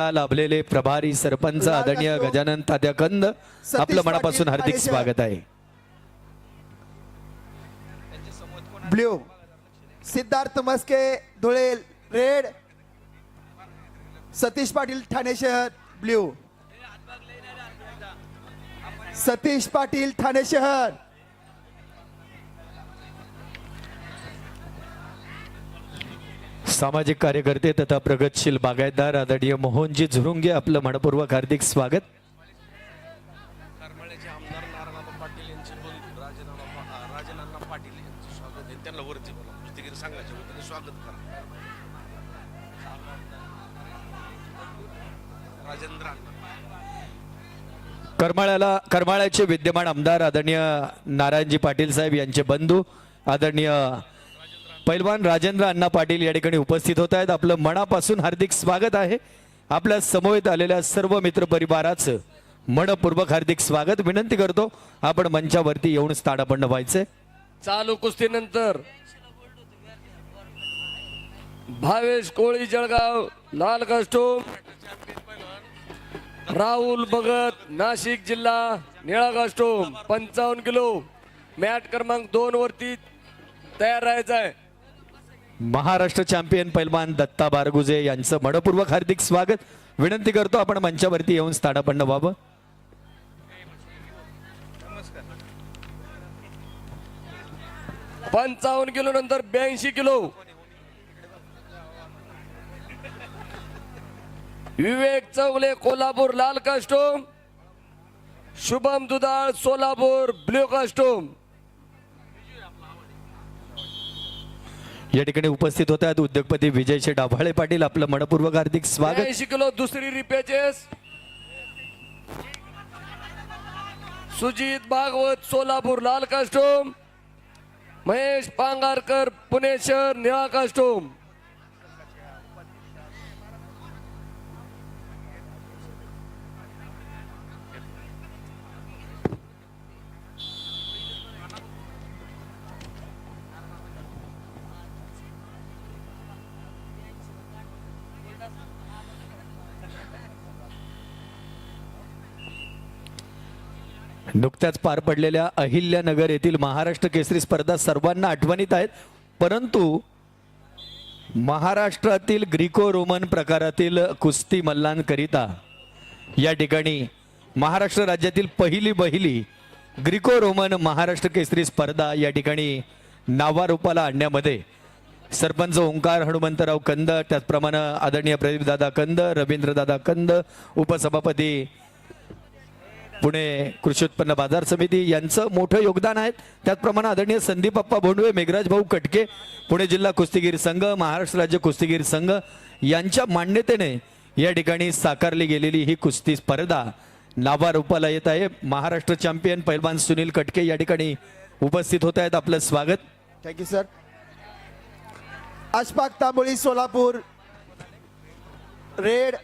लाभलेले प्रभारी सरपंच आदरणीय गजानन तात्या कंद आपलं मनापासून हार्दिक स्वागत आहे. ब्ल्यू. सिद्धार्थ मस्के धुळे रेड. सतीश पाटील ठाणे शहर ब्ल्यू. सतीश पाटील ठाणे शहर. सामाजिक कार्यकर्ते तथा प्रगतशील बागायतदार आदरणीय मोहनजी झुरुंगे आपलं मनपूर्वक हार्दिक स्वागत. करमाळ्याला करमाळ्याचे विद्यमान आमदार आदरणीय नारायणजी पाटील साहेब यांचे बंधू आदरणीय पैलवान राजेंद्र अण्णा पाटील या ठिकाणी उपस्थित होत आहेत. आपलं मनापासून हार्दिक स्वागत आहे. आपल्या समवेत आलेल्या सर्व मित्र परिवाराचं मनपूर्वक हार्दिक स्वागत. विनंती करतो आपण मंचावरती येऊन स्थानापन्न व्हायचंय चालू कुस्तीनंतर भावेश कोळी जळगाव लाल कस्टूम राहुल भगत नाशिक जिल्हा निळा कस्टूम पंचावन्न किलो मॅट क्रमांक दोन वरती तयार राहायचं आहे. महाराष्ट्र चॅम्पियन पैलवान दत्ता बारगुजे यांचं मनपूर्वक हार्दिक स्वागत. विनंती करतो आपण मंचावरती येऊन स्थानापन्न व्हावं. पंचावन्न किलो नंतर ब्याऐंशी किलो. विवेक चौगले कोल्हापूर लाल कास्टूम. शुभम दुधाळ सोलापूर ब्ल्यू कास्टूम. या ठिकाणी उपस्थित होत आहेत उद्योगपती विजयशे डाभाळे पाटील. आपलं मनपूर्वक हार्दिक स्वागत. शिकलो दुसरी रिपेचेस. सुजित भागवत सोलापूर लाल कास्टूम. महेश पांगारकर पुणे शहर निळा कास्टूम. नुकत्याच पार पडलेल्या अहिल्यानगर येथील महाराष्ट्र केसरी स्पर्धा सर्वांना आठवणीत आहेत. परंतु महाराष्ट्रातील ग्रीको रोमन प्रकारातील कुस्ती मल्लांकरिता या ठिकाणी महाराष्ट्र राज्यातील पहिली बहिली ग्रीको रोमन महाराष्ट्र केसरी स्पर्धा या ठिकाणी नावारूपाला आणण्यामध्ये सरपंच ओंकार हनुमंतराव कंद त्याचप्रमाणे आदरणीय प्रदीपदादा कंद रवींद्रदादा कंद उपसभापती पुणे कृषी उत्पन्न बाजार समिती यांचं मोठं योगदान आहे. त्याचप्रमाणे आदरणीय संदीप अप्पा भोंडवे मेघराज भाऊ कटके पुणे जिल्हा कुस्तीगीर संघ महाराष्ट्र राज्य कुस्तीगीर संघ यांच्या मान्यतेने या ठिकाणी साकारली गेलेली ही कुस्ती स्पर्धा नावारूपाला येत आहे. महाराष्ट्र चॅम्पियन पैलवान सुनील कटके या ठिकाणी उपस्थित होत आहेत. आपलं स्वागत. Thank you sir Ashfaq Tamboli Solapur. Red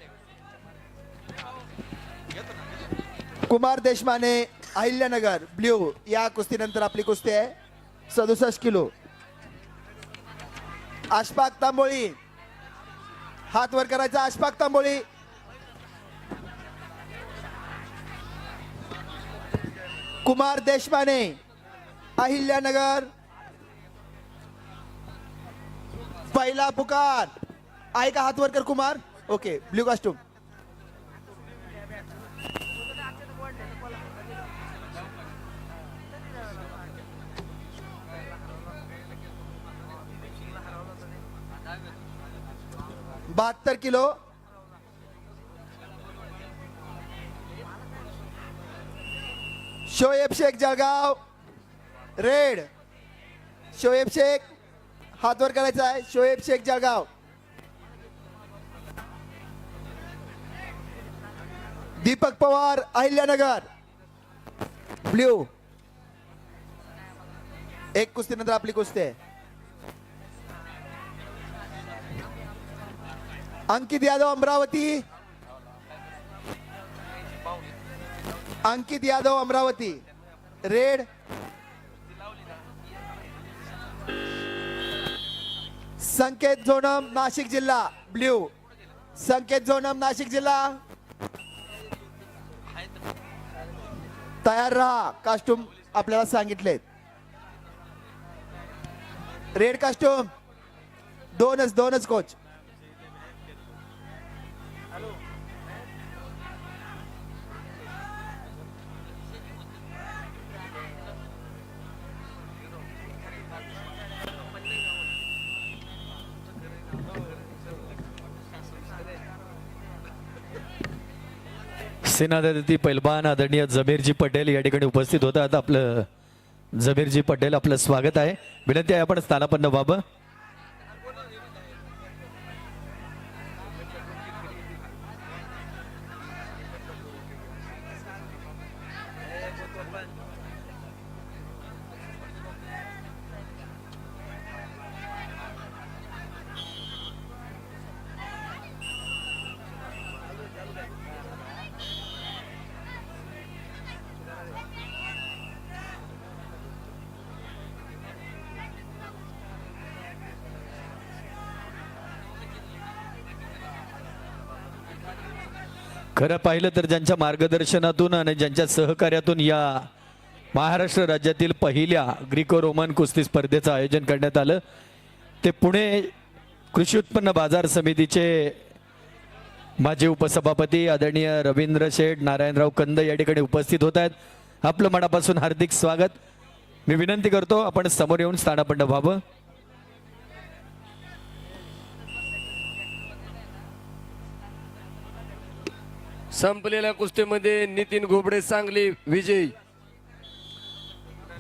Kumar Deshmane Ahilyanagar blue या कुस्तीनंतर आपली कुस्ती आहे. सदुसष्ट किलो. आशपाक तांबोळी. हात वर करायचा आशपाक तांबोळी. कुमार देशमाने अहिल्यानगर. पहिला पुकार. आहे का हात वर कर कुमार. ओके ब्ल्यू कॉस्ट्यूम बहात्तर किलो. शोएब शेख जळगाव. रेड. शोएब शेख. हात वर करायचा आहे. शोएब शेख जळगाव. दीपक पवार अहिल्यानगर. ब्ल्यू. एक कुस्तीनंतर आपली कुस्ती आहे. अंकित यादव अमरावती. अंकित यादव अमरावती. रेड. संकेत जोनम नाशिक जिल्हा. ब्ल्यू. संकेत जोनम नाशिक जिल्हा. तयार राहा. कास्ट्यूम आपल्याला सांगितलेत. रेड कास्ट्यूम दोनच दोनच कोच सेनाधिपती पैलवान आदरणीय जबीरजी पटेल या ठिकाणी उपस्थित होतात. आपलं जबीरजी पटेल आपलं स्वागत आहे. विनंती आहे आपण स्थानापन्न व्हावं. खरं पाहिलं तर ज्यांच्या मार्गदर्शनातून आणि ज्यांच्या सहकार्यातून या महाराष्ट्र राज्यातील पहिल्या ग्रीको रोमन कुस्ती स्पर्धेचं आयोजन करण्यात आलं. ते पुणे कृषी उत्पन्न बाजार समितीचे माजी उपसभापती आदरणीय रवींद्र शेठ नारायणराव कंद या ठिकाणी उपस्थित होत आहेत. आपलं मनापासून हार्दिक स्वागत. मी विनंती करतो आपण समोर येऊन स्थानापन्न व्हावं. संपलेल्या कुस्तीमध्ये नितीन घोबडे सांगली विजयी.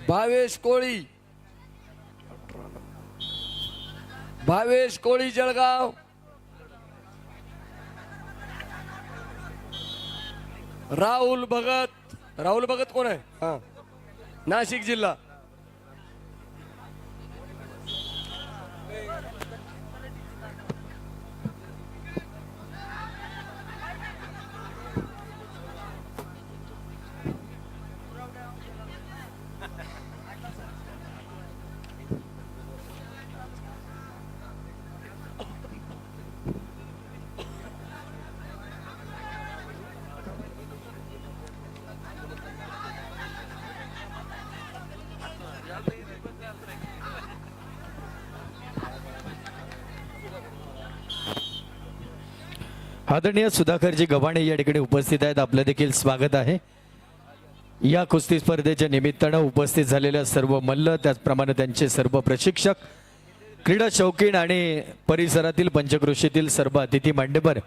भावेश कोळी. भावेश कोळी जळगाव. राहुल भगत. राहुल भगत कोण आहे? हा. नाशिक जिल्हा. आदरणीय सुधाकरजी गव्हाणे या ठिकाणी उपस्थित आहेत. आपलं देखील स्वागत आहे. या कुस्ती स्पर्धेच्या निमित्तानं उपस्थित झालेल्या सर्व मल्ल त्याचप्रमाणे त्यांचे सर्व प्रशिक्षक क्रीडा शौकीन आणि परिसरातील पंचकृषीतील सर्व अतिथी मांडेबर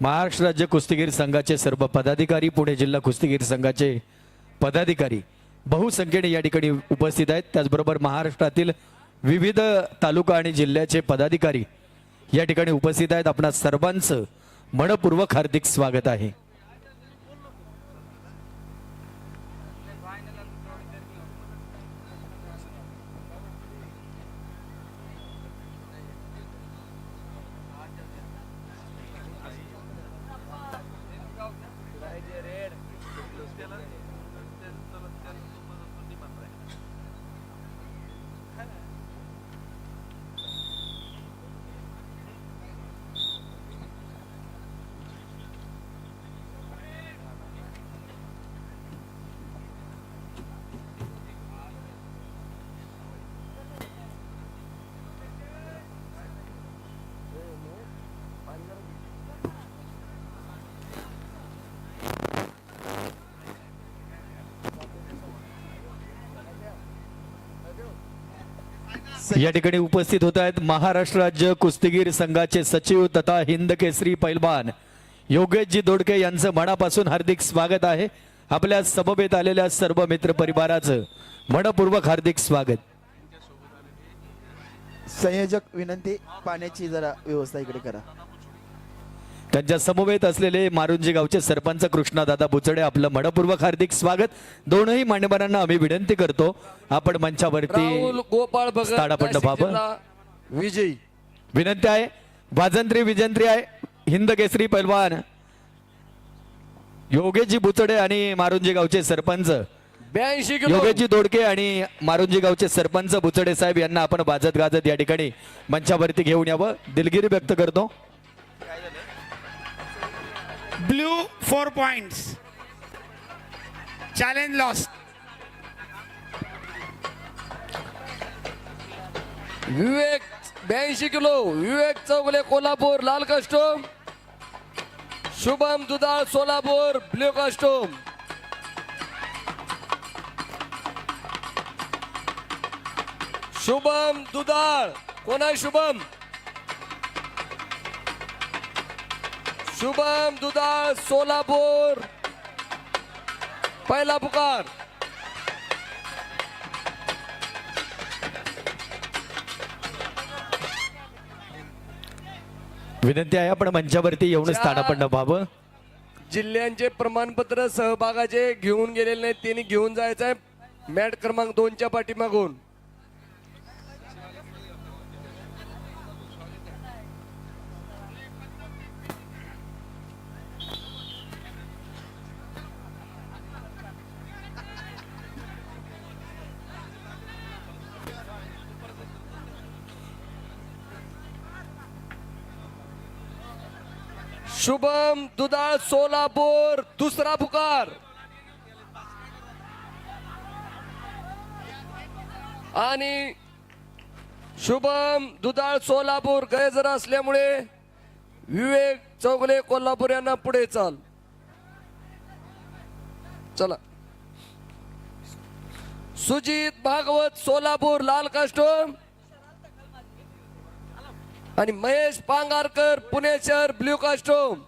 महाराष्ट्र राज्य कुस्तीगीर संघाचे सर्व पदाधिकारी पुणे जिल्हा कुस्तीगीर संघाचे पदाधिकारी बहुसंख्येने या ठिकाणी उपस्थित आहेत. त्याचबरोबर महाराष्ट्रातील विविध तालुका आणि जिल्ह्याचे पदाधिकारी या ठिकाणी उपस्थित आहेत. आपणा सर्वांचं मनपूर्वक हार्दिक स्वागत आहे. या ठिकाणी उपस्थित होत आहेत महाराष्ट्र राज्य कुस्तीगीर संघाचे सचिव तथा हिंद केसरी पैलवान योगेशजी दोडके यांचं मनापासून हार्दिक स्वागत आहे. आपल्या समवेत आलेल्या सर्व मित्र परिवाराचं मनपूर्वक हार्दिक स्वागत. संयोजक विनंती पाण्याची जरा व्यवस्था इकडे करा. त्यांच्या समवेत असलेले मारुंजी गावचे सरपंच कृष्णादादा बुचडे आपलं मनपूर्वक हार्दिक स्वागत. दोनही मान्यवरांना आम्ही विनंती करतो. आपण मंचावरती राहुल गोपाळ विजयी. विनंती आहे. वाजंत्री विजंत्री आहे. हिंद केसरी पैलवान योगेशजी बुचडे आणि मारुंजी गावचे सरपंच. ब्याऐंशी किलो. योगेशजी दोडके आणि मारुंजी गावचे सरपंच बुचडे साहेब यांना आपण वाजत गाजत या ठिकाणी मंचावरती घेऊन यावं. दिलगिरी व्यक्त करतो. Blue four points challenge loss Vivek ब्याऐंशी किलो. विवेक चौगले कोल्हापूर लाल कस्टम. शुभम दुधाळ सोलापूर ब्ल्यू कस्टम. शुभम दुधाळ कोण आहे शुभम? शुभम दुधाळ सोलापूर. पहिला पुकार. विनंती आहे आपण मंचावरती येऊन ज्या- स्थानापन्न व्हावं जिल्ह्यांचे प्रमाणपत्र सहभागाचे घेऊन गेलेले नाहीत त्यांनी घेऊन जायचं आहे. मॅट क्रमांक दोनच्या पाठीमागून. शुभम दुधाळ सोलापूर दुसरा पुकार. आणि शुभम दुधाळ सोलापूर गैजर असल्यामुळे विवेक चौगले कोल्हापूर यांना पुढे चाल. चला. सुजित भागवत सोलापूर लाल कास्टोम आणि महेश पांगारकर पुणे शहर ब्ल्यू कॉस्ट्यूम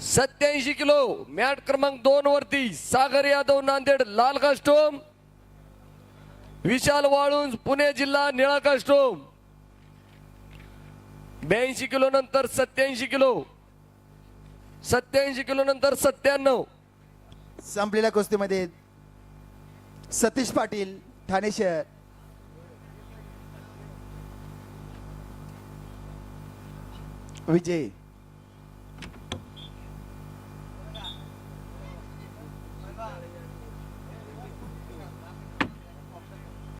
सत्याऐंशी किलो मॅट क्रमांक दोन वरती सागर यादव नांदेड लाल कास्टोम विशाल वाळुंज पुणे जिल्हा निळा कास्टोम ब्याऐंशी किलो नंतर सत्याऐंशी किलो. सत्याऐंशी किलो नंतर सत्त्याण्णव. संपलेल्या कुस्तीमध्ये सतीश पाटील ठाणे शहर. विजय.